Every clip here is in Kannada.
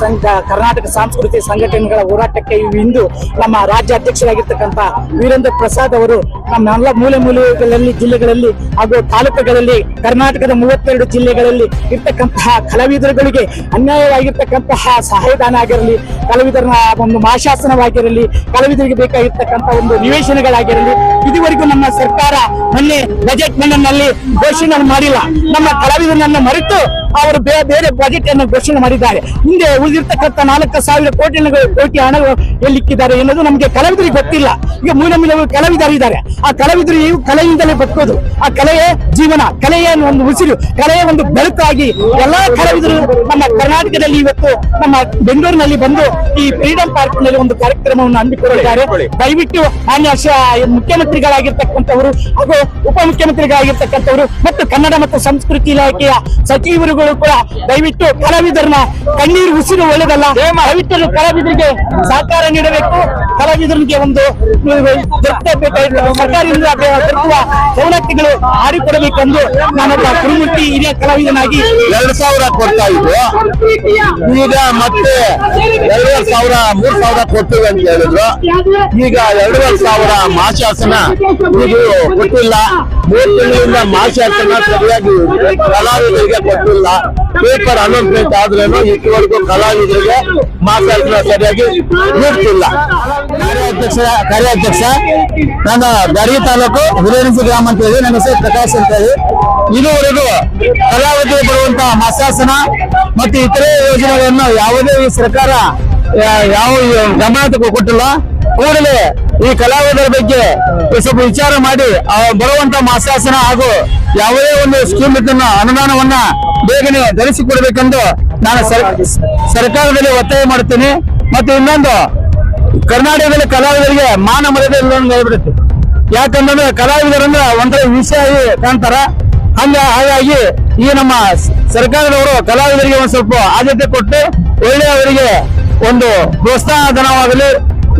ಸಂಘ, ಕರ್ನಾಟಕ ಸಾಂಸ್ಕೃತಿಕ ಸಂಘಟನೆಗಳ ಹೋರಾಟಕ್ಕೆ ಇಂದು ನಮ್ಮ ರಾಜ್ಯಾಧ್ಯಕ್ಷರಾಗಿರ್ತಕ್ಕಂಥ ವೀರೇಂದ್ರ ಪ್ರಸಾದ್ ಅವರು ನಮ್ಮೆಲ್ಲ ಮೂಲೆ ಮೂಲೆಗಳಲ್ಲಿ, ಜಿಲ್ಲೆಗಳಲ್ಲಿ ಹಾಗೂ ತಾಲೂಕುಗಳಲ್ಲಿ, ಕರ್ನಾಟಕದ ಮೂವತ್ತೆರಡು ಜಿಲ್ಲೆಗಳಲ್ಲಿ ಇರ್ತಕ್ಕಂತಹ ಕಲಾವಿದರುಗಳಿಗೆ ಅನ್ಯಾಯವಾಗಿರ್ತಕ್ಕಂತಹ ಸಹಾಯಧಾನ ಆಗಿರಲಿ ಕಲಾವಿದರ ಒಂದು ಮಾಶಾಸನವಾಗಿರಲಿ ಕಲಾವಿದರಿಗೆ ಬೇಕಾಗಿರ್ತಕ್ಕಂಥ ಒಂದು ನಿವೇಶನಗಳಾಗಿರಲಿ ಇದುವರೆಗೂ ನಮ್ಮ ಸರ್ಕಾರ ಮೊನ್ನೆ ಬಜೆಟ್ನಲ್ಲಿ ಘೋಷಣೆ ಮಾಡಿಲ್ಲ. ನಮ್ಮ ಕಲಾವಿದನನ್ನ ಮರೆತು ಅವರು ಬೇರೆ ಬೇರೆ ಬಜೆಟ್ ಅನ್ನು ಘೋಷಣೆ ಮಾಡಿದ್ದಾರೆ. ಹಿಂದೆ ಉಳಿದಿರ್ತಕ್ಕಂಥ ನಾಲ್ಕು ಸಾವಿರ ಕೋಟಿ ಕೋಟಿ ಹಣ ಎಲ್ಲಿಕ್ಕಿದ್ದಾರೆ ಎನ್ನುವುದು ನಮಗೆ ಕಲಾವಿದರಿಗೆ ಗೊತ್ತಿಲ್ಲ. ಈಗ ಮೂಲ ಮೂಲ ಕಲಾವಿದರಿದ್ದಾರೆ ಆ ಕಲಾವಿದರು ಇವು ಕಲೆಯಿಂದಲೇ ಬದುಕೋದು. ಆ ಕಲೆಯೇ ಜೀವನ ಕಲೆಯ ಒಂದು ಉಸಿರು ಕಲೆಯ ಒಂದು ಬೆಳಕಾಗಿ ಎಲ್ಲಾ ಕಲಾವಿದರು ನಮ್ಮ ಕರ್ನಾಟಕದಲ್ಲಿ ಇವತ್ತು ನಮ್ಮ ಬೆಂಗಳೂರಿನಲ್ಲಿ ಬಂದು ಈ ಫ್ರೀಡಂ ಪಾರ್ಕ್ನಲ್ಲಿ ಒಂದು ಕಾರ್ಯಕ್ರಮವನ್ನು ಹಮ್ಮಿಕೊಂಡಿದ್ದಾರೆ. ದಯವಿಟ್ಟು ಮಾನ್ಯ ಶ- ಮುಖ್ಯಮಂತ್ರಿಗಳಾಗಿರ್ತಕ್ಕಂಥವರು ಹಾಗೂ ಉಪಮುಖ್ಯಮಂತ್ರಿಗಳಾಗಿರ್ತಕ್ಕಂಥವರು ಮತ್ತು ಕನ್ನಡ ಮತ್ತು ಸಂಸ್ಕೃತಿ ಇಲಾಖೆಯ ಸಚಿವರುಗಳು ಕೂಡ ದಯವಿಟ್ಟು ಕಲಾವಿದರನ್ನ ಕಣ್ಣೀರು ಉಸಿರು ಒಳ್ಳೆದಲ್ಲ ದಯವಿಟ್ಟು ಕಲಾವಿದರಿಗೆ ಸಹಕಾರ ನೀಡಬೇಕು. ಕಲಾವಿದರಿಗೆ ಒಂದು ಸರ್ಕಾರದಿಂದ ದೊರಕುವ ಸವಲತ್ತುಗಳು ಹಾರಿಕೊಡಬೇಕೆಂದು ನಾನೊಬ್ಬ ಕುರುಮುಟ್ಟಿ ಹಿರಿಯ ಕಲಾವಿದನಾಗಿ ಎರಡು ಸಾವಿರ ಕೊಡ್ತಾ ಇದ್ದು ಈಗ ಮತ್ತೆ ಎರಡೂವರೆ ಸಾವಿರ, ಮೂರು ಸಾವಿರ ಕೊಡ್ತೀವಿ ಅಂತ ಹೇಳಿದ್ರು. ಈಗ ಎರಡೂವರೆ ಸಾವಿರ ಮಾಶಾಸನ ಇದು ಕೊಟ್ಟಿಲ್ಲ. ಮೂರು ತಿಂಗಳಿಂದ ಮಾಶಾಸನ ಸರಿಯಾಗಿ ಕಲಾವಿದರಿಗೆ ಕೊಟ್ಟಿಲ್ಲ. ಪೇಪರ್ ಅನೌನ್ಸ್ಮೆಂಟ್ ಆದ್ರೇನು ಇದುವರೆಗೂ ಕಲಾವಿದರಿಗೆ ಮಾಶಾಸನ ಸರಿಯಾಗಿ ನೀಡ್ತಿಲ್ಲ. ಕಾರ್ಯಾಧ್ಯಕ್ಷ ಕಾರ್ಯಾಧ್ಯಕ್ಷ, ನನ್ನ ಗಡಿ ತಾಲೂಕು ಹಿರೇನಸಿ ಗ್ರಾಮ ಅಂತ ಹೇಳಿ ನನ್ನ ಹೆಸರು ಪ್ರಕಾಶ್ ಅಂತ ಹೇಳಿ. ಇದುವರೆಗೂ ಕಲಾವಿದರಿಗೆ ಬರುವಂತಹ ಮಾಸಾಸನ ಮತ್ತು ಇತರೆ ಯೋಜನೆಗಳನ್ನು ಯಾವುದೇ ಸರ್ಕಾರ ಯಾವ ಗಮನ ಕೊಟ್ಟಿಲ್ಲ. ಕೂಡಲೇ ಈ ಕಲಾವಿದರ ಬಗ್ಗೆ ಸ್ವಲ್ಪ ವಿಚಾರ ಮಾಡಿ ಬರುವಂತ ಮಾಸಾಸನ ಹಾಗೂ ಯಾವುದೇ ಒಂದು ಸ್ಕೀಮ್ ಇದನ್ನ ಅನುದಾನವನ್ನ ಬೇಗನೆ ಧರಿಸಿಕೊಡ್ಬೇಕೆಂದು ನಾನು ಸರ್- ಸರ್ಕಾರದಲ್ಲಿ ಒತ್ತಾಯ ಮಾಡುತ್ತೇನೆ. ಮತ್ತು ಇನ್ನೊಂದು ಕರ್ನಾಟಕದಲ್ಲಿ ಕಲಾವಿದರಿಗೆ ಮಾನ ಮರ್ಯಾದೆ ಇಲ್ಲ ಅಂತ ಹೇಳ್ಬಿಡುತ್ತೆ. ಯಾಕಂದ್ರೆ ಕಲಾವಿದರಂದ್ರೆ ಒಂಥರ ವಿಷಯ ಕಾಣ್ತಾರ. ಹಂಗ ಹಾಗಾಗಿ ಈ ನಮ್ಮ ಸರ್ಕಾರದವರು ಕಲಾವಿದರಿಗೆ ಒಂದ್ ಸ್ವಲ್ಪ ಆದ್ಯತೆ ಕೊಟ್ಟು ಒಳ್ಳೆ ಅವರಿಗೆ ಒಂದು ಪ್ರೋತ್ಸಾಹ ಧನವಾಗಲಿ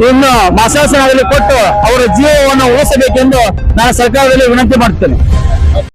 ಇನ್ನು ಮಾಸಾಸನ ಕೊಟ್ಟು ಅವರ ಜೀವವನ್ನು ಉಳಿಸಬೇಕೆಂದು ನಾನು ಸರ್ಕಾರದಲ್ಲಿ ವಿನಂತಿ ಮಾಡ್ತೇನೆ.